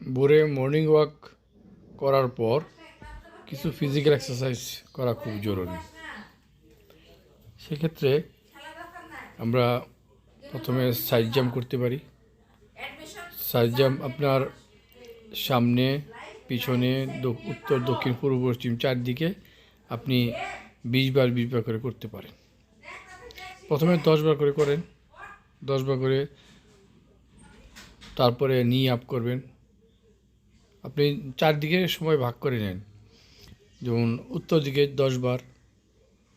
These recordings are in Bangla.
ভোরে মর্নিং ওয়াক করার পর কিছু ফিজিক্যাল এক্সারসাইজ করা খুব জরুরি। সেক্ষেত্রে আমরা প্রথমে সাইড জাম্প করতে পারি। সাইড জাম্প আপনার সামনে, পিছনে উত্তর, দক্ষিণ, পূর্ব, পশ্চিম চারদিকে আপনি বিশ বার বিশ বার করে করতে পারেন। প্রথমে দশ বার করে করেন। দশ বার করে তারপরে নি আপ করবেন। আপনি চারদিকে সময় ভাগ করে নেন। যেমন উত্তর দিকে দশ বার,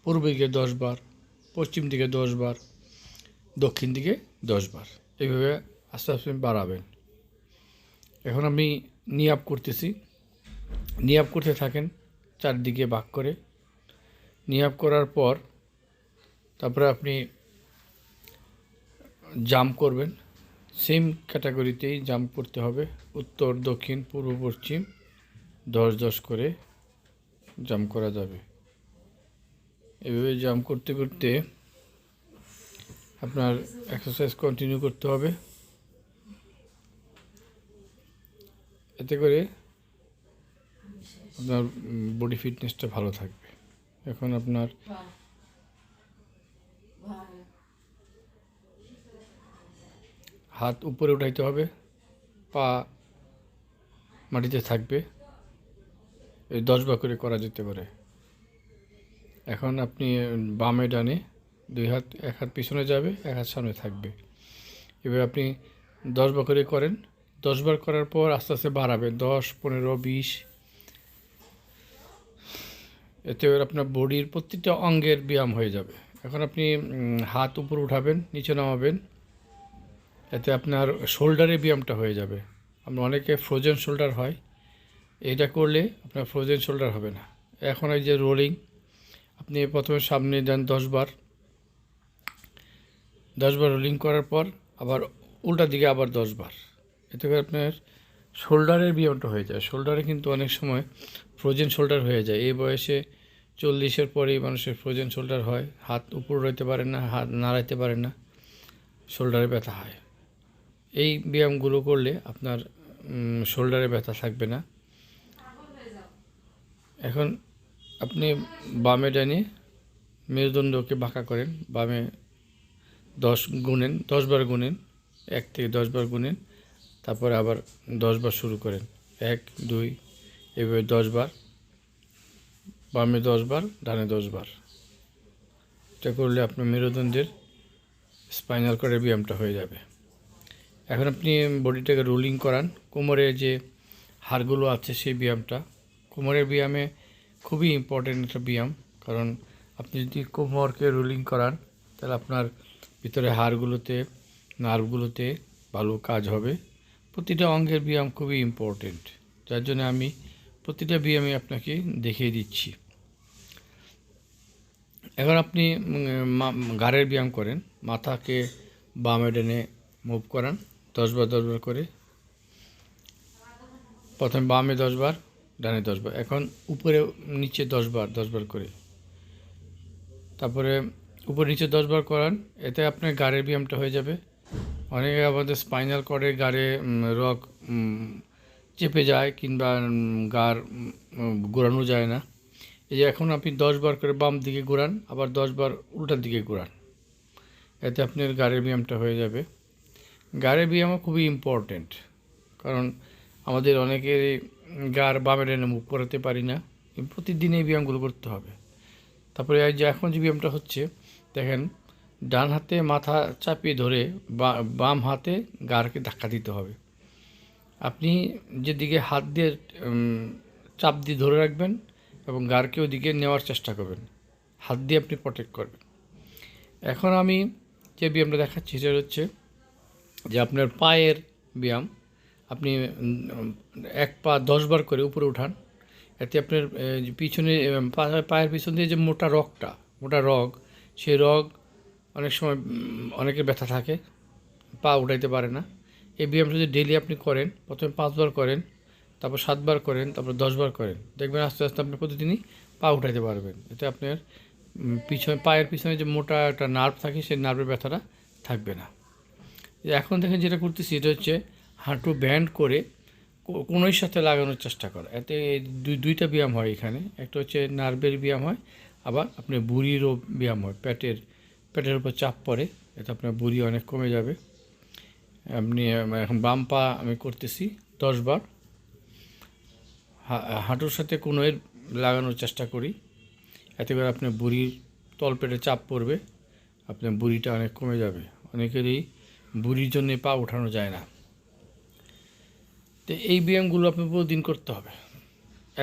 পূর্ব দিকে দশ বার, পশ্চিম দিকে দশ বার, দক্ষিণ দিকে দশ বার। এইভাবে আস্তে আস্তে বাড়াবেন। এখন আমি নি আপ করতেছি। নি আপ করতে থাকেন চারদিকে ভাগ করে। নি আপ করার পর তারপরে আপনি জাম্প করবেন। সেম ক্যাটাগরিতেই জাম্প করতে হবে। উত্তর, দক্ষিণ, পূর্ব, পশ্চিম, দশ দশ করে জাম্প করা যাবে। এভাবে জাম্প করতে করতে আপনার এক্সারসাইজ কন্টিনিউ করতে হবে। এতে করে আপনার বডি ফিটনেসটা ভালো থাকবে। এখন আপনার হাত উপরে উঠাইতে হবে, পা মাটিতে থাকবে। এই দশ বার করে করা যেতে পারে। এখন আপনি বামে ডানে দুই হাত, এক হাত পিছনে যাবে, এক হাত সামনে থাকবে। এবার আপনি দশ বার করে করেন। দশ বার করার পর আস্তে আস্তে বাড়াবে। দশ, পনেরো, বিশ। এতে আপনার বডির প্রত্যেকটা অঙ্গের ব্যায়াম হয়ে যাবে। এখন আপনি হাত উপর উঠাবেন, নিচে নামাবেন। এতে আপনার শোল্ডারে ব্যায়ামটা হয়ে যাবে। আপনার অনেকে ফ্রোজেন শোল্ডার হয় এটা করলে আপনার ফ্রোজেন শোল্ডার হবে না। এখন এই যে রোলিং আপনি প্রথমে সামনে দেন দশ বার। দশ বার রোলিং করার পর আবার উল্টা দিকে আবার দশ বার। এতে করে আপনার শোল্ডারের ব্যায়ামটা হয়ে যায়। শোল্ডারে কিন্তু অনেক সময় ফ্রোজেন শোল্ডার হয়ে যায়। এই বয়সে চল্লিশের পরেই মানুষের ফ্রোজেন শোল্ডার হয়। হাত উপর রইতে পারে না, হাত নাড়াইতে পারে না। শোল্ডারে ব্যথা হয়। এই ব্যায়ামগুলো করলে আপনার শোল্ডারে ব্যথা থাকবে না। এখন আপনি বামে ডানে মেরুদণ্ডকে বাঁকা করেন, বামে দশ গুনেন, দশ বার গুনেন, এক থেকে দশ বার গুনেন, তারপরে আবার দশ বার শুরু করেন। এক, দুই, এভাবে দশ বার, বামে দশ বার, ডানে দশ বার। এটা করলে আপনার মেরুদণ্ডের স্পাইনাল কর্ডের ব্যায়ামটা হয়ে যাবে। এখন আপনি বডিটাকে রোলিং করান। কোমরে যে হাড়গুলো আছে সেই ব্যায়ামটা। কোমরের ব্যায়ামে খুবই ইম্পর্টেন্ট একটা ব্যায়াম। কারণ আপনি যদি কোমরকে রোলিং করান, তাহলে আপনার ভিতরে হাড়গুলোতে, নার্ভগুলোতে ভালো কাজ হবে। প্রতিটা অঙ্গের ব্যায়াম খুবই ইম্পর্টেন্ট যার জন্য আমি প্রতিটা ব্যায়ামে আপনাকে দেখিয়ে দিচ্ছি। এখন আপনি ঘাড়ের ব্যায়াম করেন। মাথাকে বামে ডেনে মুভ করান। দশ বার দশ বার করে। প্রথমে বামে দশ বার, ডানে দশ বার। এখন উপরে, নিচে দশ বার দশ বার করে। তারপরে উপর, নিচে দশ বার করান, এতে আপনার গাড়ের ব্যায়ামটা হয়ে যাবে। অনেকে আমাদের স্পাইনাল কর্ডে গাড়ে রক চেপে যায় কিংবা গার ঘোরানো যায় না। এই যে এখন আপনি দশ বার করে বাম দিকে ঘোরান, আবার দশ বার উল্টার দিকে ঘোরান। এতে আপনার গাড়ের ব্যায়ামটা হয়ে যাবে। গাড়ের ব্যায়ামও খুবই ইম্পর্টেন্ট কারণ আমাদের অনেকের গার বামে ডানে মুখ করাতে পারি না প্রতিদিন এই ব্যায়ামগুলো করতে হবে। তারপরে এই যে এখন যে ব্যায়ামটা হচ্ছে, দেখেন, ডান হাতে মাথা চাপিয়ে ধরে বাম হাতে গাড়কে ধাক্কা দিতে হবে। আপনি যেদিকে হাত দিয়ে চাপ দিয়ে ধরে রাখবেন এবং গাড়কে ওদিকে নেওয়ার চেষ্টা করবেন, হাত দিয়ে আপনি প্রটেক্ট করবেন। এখন আমি যে ব্যায়ামটা দেখাচ্ছি সেটা হচ্ছে যে আপনার পায়ের ব্যায়াম, আপনি এক পা দশ বার করে উপরে উঠান। এতে আপনার পিছনে পায়ের পিছন দিয়ে যে মোটা রগটা, মোটা রগ, সেই রগ অনেক সময় অনেকের ব্যথা থাকে, পা উঠাইতে পারে না। এই ব্যায়ামটা যদি ডেলি আপনি করেন, প্রথমে পাঁচবার করেন, তারপর সাতবার করেন, তারপর দশবার করেন, দেখবেন আস্তে আস্তে আপনি প্রতিদিনই পা উঠাইতে পারবেন। এতে আপনার পিছনে, পায়ের পিছনে যে মোটা একটা নার্ভ থাকে, সেই নার্ভের ব্যথাটা থাকবে না। এখন দেখেন যেটা করতেছি, এটা হচ্ছে হাঁটু ব্যান্ড করে কোনোই সাথে লাগানোর চেষ্টা করা। এতে দুই, দুইটা ব্যায়াম হয় এখানে। একটা হচ্ছে নার্ভের ব্যায়াম হয়, আবার আপনার বুড়িরও ব্যায়াম হয়। পেটের পেটের উপর চাপ পড়ে, এতে আপনার বুড়ি অনেক কমে যাবে। আপনি এখন বাম পা আমি করতেছি দশ বার। হাঁটুর সাথে কোনোয়ের লাগানোর চেষ্টা করি। এতে করে আপনার বুড়ির তলপেটে চাপ পড়বে, আপনার বুড়িটা অনেক কমে যাবে। অনেকেরই বুড়ির জন্য পা ওঠানো যায় না। তো এই ব্যায়ামগুলো আপনি প্রতিদিন করতে হবে।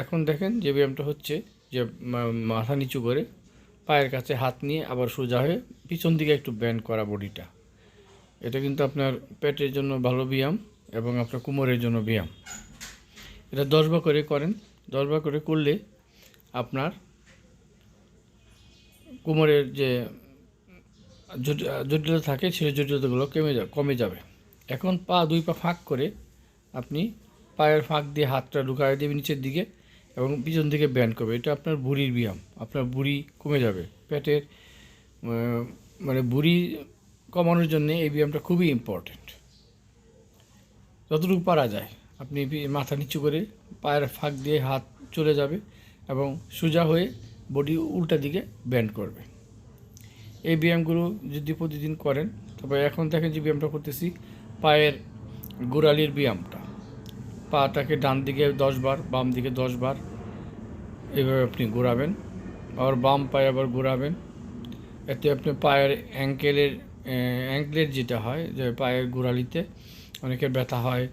এখন দেখেন যে ব্যায়ামটা হচ্ছে যে মাথা নিচু করে পায়ের কাছে হাত নিয়ে আবার সোজা হয়ে পিছন দিকে একটু ব্যান্ড করা বডিটা। এটা কিন্তু আপনার পেটের জন্য ভালো ব্যায়াম এবং আপনার কোমরের জন্য ব্যায়াম। এটা দশবার করে করেন দশবার করে করলে আপনার কোমরের যে জটিলতা থাকে, সেই জটিলতাগুলো কমে যাবে কমে যাবে। এখন পা দুই পা ফাঁক করে আপনি পায়ের ফাঁক দিয়ে হাতটা ঢুকায় দেবে নিচের দিকে এবং পিছন দিকে ব্যান্ড করবে। এটা আপনার বুড়ির ব্যায়াম। আপনার বুড়ি কমে যাবে। পেটের মানে বুড়ি কমানোর জন্য এই ব্যায়ামটা খুবই ইম্পর্ট্যান্ট যতটুকু পারা যায়। আপনি মাথা নিচু করে পায়ের ফাঁক দিয়ে হাত চলে যাবে এবং সোজা হয়ে বডি উল্টা দিকে ব্যান্ড করবে। এই ব্যায়ামগুলো যদি প্রতিদিন করেন তবে এখন দেখেন যে ব্যায়ামটা করতেছি, পায়ের গোড়ালির ব্যায়ামটা। পাটাকে ডান দিকে দশ বার, বাম দিকে দশ বার এইভাবে আপনি ঘোরাবেন আবার বাম পায়ে আবার ঘোরাবেন এতে আপনি পায়ের অ্যাঙ্কেলের অ্যাঙ্কেলের যেটা হয়, যে পায়ের গোড়ালিতে অনেকের ব্যথা হয়,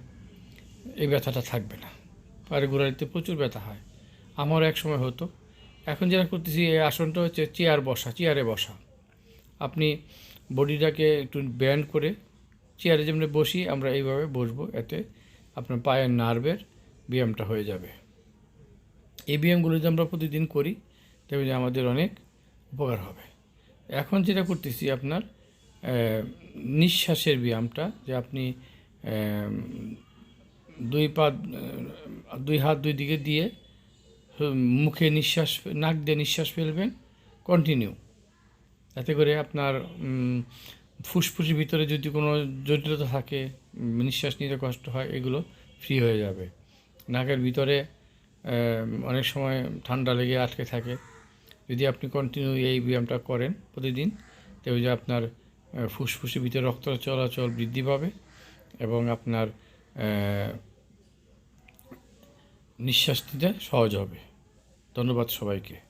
এই ব্যথাটা থাকবে না। পায়ের গোড়ালিতে প্রচুর ব্যথা হয়। আমারও এক সময় হতো। এখন যেটা করতেছি, এই আসনটা হচ্ছে চেয়ার বসা, চেয়ারে বসা। আপনি বডিটাকে একটু ব্যান্ড করে চেয়ারে যেমন বসি, আমরা এইভাবে বসবো, এতে আপনার পায়ের নার্ভের ব্যায়ামটা হয়ে যাবে। এই ব্যায়ামগুলো যদি আমরা প্রতিদিন করি যে আমাদের অনেক উপকার হবে। এখন যেটা করতেছি আপনার নিঃশ্বাসের ব্যায়ামটা, যে আপনি দুই পা, দুই হাত দুই দিকে দিয়ে মুখে নিঃশ্বাস, নাক দিয়ে নিঃশ্বাস ফেলবেন কন্টিনিউ এতে করে আপনার ফুসফুসের ভিতরে যদি কোনো জটিলতা থাকে নিঃশ্বাস নিতে কষ্ট হয়, এগুলো ফ্রি হয়ে যাবে। নাকের ভিতরে অনেক সময় ঠান্ডা লেগে আটকে থাকে। যদি আপনি কন্টিনিউ এই ব্যায়ামটা করেন প্রতিদিন তবে যে আপনার ফুসফুসের ভিতরে রক্ত চলাচল বৃদ্ধি পাবে এবং আপনার নিঃশ্বাস নিতে সহজ হবে। ধন্যবাদ সবাইকে।